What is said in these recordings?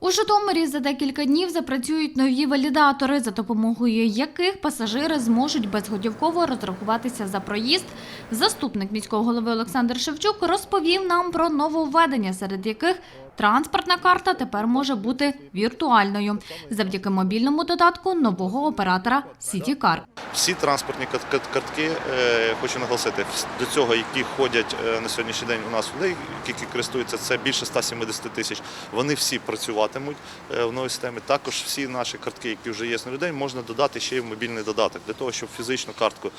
У Житомирі за декілька днів запрацюють нові валідатори, за допомогою яких пасажири зможуть безготівково розрахуватися за проїзд. Заступник міського голови Олександр Шевчук розповів нам про нововведення, серед яких транспортна карта тепер може бути віртуальною завдяки мобільному додатку нового оператора CityCar. Всі транспортні картки, е, хочу наголосити, до цього, які ходять е, на сьогоднішній день у нас людей, які користуються, це більше 170 тисяч. Вони всі працюватимуть е, в новій системі. Також всі наші картки, які вже є на людей, можна додати ще й в мобільний додаток для того, щоб фізичну картку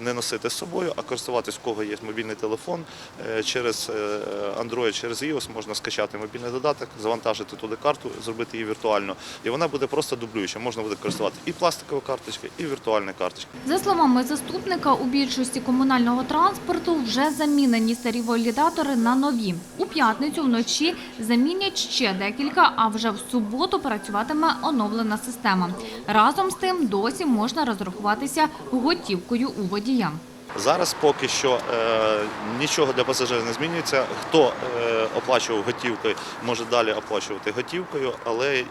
не носити з собою, а користуватись, у кого є мобільний телефон через Android, через iOS можна скачати мобільний додаток, завантажити туди карту, зробити її віртуально, і вона буде просто дублююча. Можна буде користувати і пластикова карточка, і віртуальна карточка. За словами заступника, у більшості комунального транспорту вже замінені старі валідатори на нові. У п'ятницю вночі замінять ще декілька, а вже в суботу працюватиме оновлена система. Разом з тим досі можна розрахуватися готівкою у водія. Зараз поки що е, нічого для пасажирів не змінюється. Хто е, оплачував готівкою, може далі оплачувати готівкою, але е,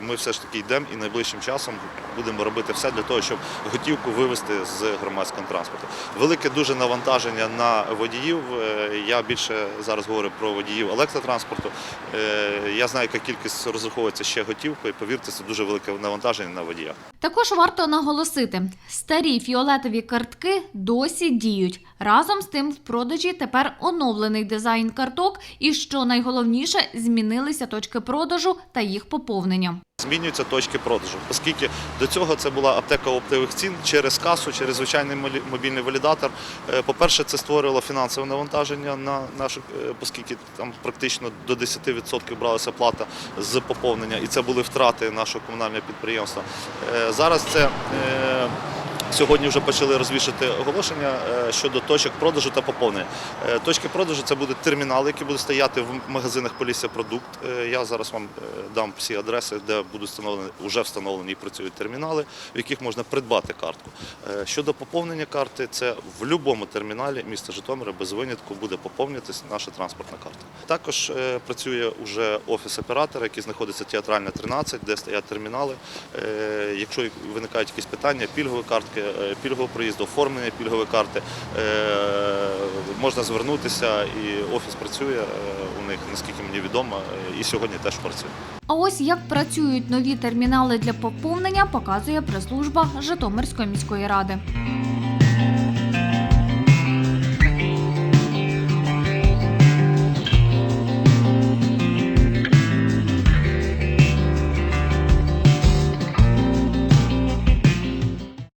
ми все ж таки йдемо і найближчим часом будемо робити все для того, щоб готівку вивести з громадського транспорту. Велике дуже навантаження на водіїв. Е, я більше зараз говорю про водіїв електротранспорту. Е, я знаю, яка кількість розраховується ще готівкою. Повірте, це дуже велике навантаження на водія. Також варто наголосити, старі фіолетові картки досі діють. Разом з тим в продажі тепер оновлений дизайн карток і, що найголовніше, змінилися точки продажу та їх поповнення. Змінюються точки продажу, оскільки до цього це була аптека оптових цін через касу, через звичайний мобільний валідатор. Е, По-перше, це створювало фінансове навантаження на нашу, е, оскільки там практично до 10% бралася плата з поповнення, і це були втрати нашого комунального підприємства. Е, Зараз це Сьогодні вже почали розвішати оголошення е, щодо точок продажу та поповнення. Е, Точки продажу це будуть термінали, які будуть стояти в магазинах Полісся Продукт. Е, Я зараз вам дам всі адреси, де будуть встановлені, вже встановлені і працюють термінали, в яких можна придбати картку. Щодо поповнення карти, це в будь-якому терміналі міста Житомира без винятку буде поповнюватися наша транспортна карта. Також працює вже офіс оператора, який знаходиться театральна 13, де стоять термінали. Якщо виникають якісь питання, пільгові картки, е, пільгового проїзду, оформлення пільгової карти, е, можна звернутися, і офіс працює е, у них, наскільки мені відомо, і сьогодні теж працює. А ось як працюють нові термінали для поповнення, показує прес-служба Житомирської міської ради.